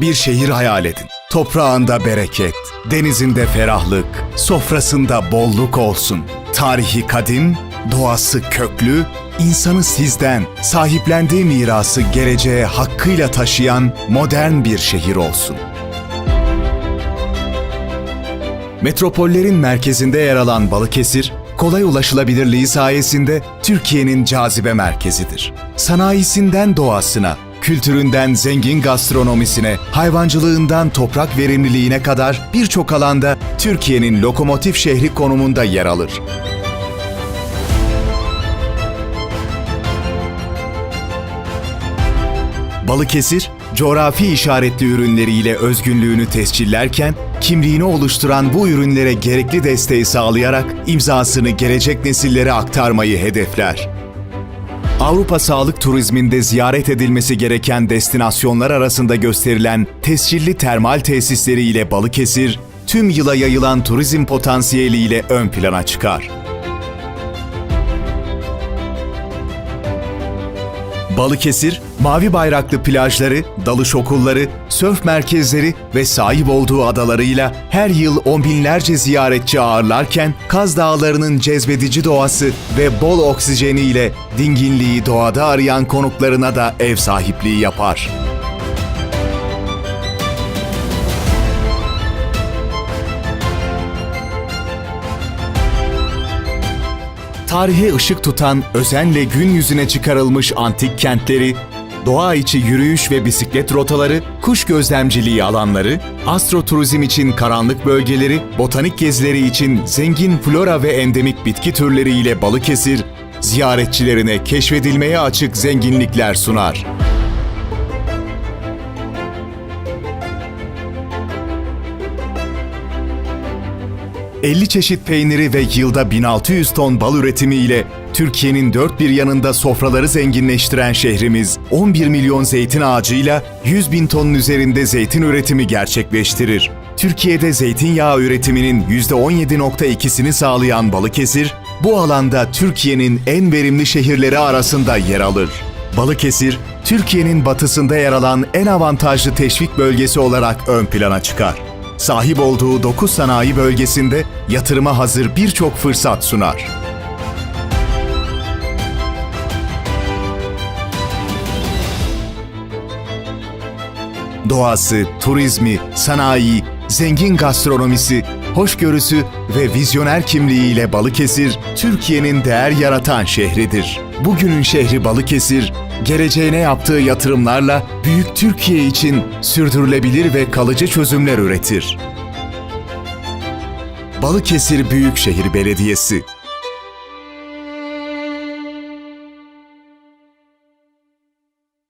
Bir şehir hayal edin. Toprağında bereket, denizinde ferahlık, sofrasında bolluk olsun. Tarihi kadim, doğası köklü, insanı sizden, sahiplendiği mirası geleceğe hakkıyla taşıyan modern bir şehir olsun. Metropollerin merkezinde yer alan Balıkesir, kolay ulaşılabilirliği sayesinde Türkiye'nin cazibe merkezidir. Sanayisinden doğasına, kültüründen zengin gastronomisine, hayvancılığından toprak verimliliğine kadar birçok alanda Türkiye'nin lokomotif şehri konumunda yer alır. Balıkesir, coğrafi işaretli ürünleriyle özgünlüğünü tescillerken, kimliğini oluşturan bu ürünlere gerekli desteği sağlayarak imzasını gelecek nesillere aktarmayı hedefler. Avrupa sağlık turizminde ziyaret edilmesi gereken destinasyonlar arasında gösterilen tescilli termal tesisleri ile Balıkesir, tüm yıla yayılan turizm potansiyeliyle ön plana çıkar. Balıkesir, mavi bayraklı plajları, dalış okulları, sörf merkezleri ve sahip olduğu adalarıyla her yıl on binlerce ziyaretçi ağırlarken Kaz Dağları'nın cezbedici doğası ve bol oksijeniyle dinginliği doğada arayan konuklarına da ev sahipliği yapar. Tarihe ışık tutan, özenle gün yüzüne çıkarılmış antik kentleri, doğa içi yürüyüş ve bisiklet rotaları, kuş gözlemciliği alanları, astroturizm için karanlık bölgeleri, botanik gezileri için zengin flora ve endemik bitki türleriyle Balıkesir, ziyaretçilerine keşfedilmeye açık zenginlikler sunar. ...50 çeşit peyniri ve yılda 1600 ton bal üretimiyle Türkiye'nin dört bir yanında sofraları zenginleştiren şehrimiz 11 milyon zeytin ağacıyla 100 bin tonun üzerinde zeytin üretimi gerçekleştirir. Türkiye'de zeytinyağı üretiminin %17.2'sini sağlayan Balıkesir, bu alanda Türkiye'nin en verimli şehirleri arasında yer alır. Balıkesir, Türkiye'nin batısında yer alan en avantajlı teşvik bölgesi olarak ön plana çıkar. Sahip olduğu 9 sanayi bölgesinde yatırıma hazır birçok fırsat sunar. Doğası, turizmi, sanayi, zengin gastronomisi, hoşgörüsü ve vizyoner kimliğiyle Balıkesir, Türkiye'nin değer yaratan şehridir. Bugünün şehri Balıkesir, geleceğine yaptığı yatırımlarla büyük Türkiye için sürdürülebilir ve kalıcı çözümler üretir. Balıkesir Büyükşehir Belediyesi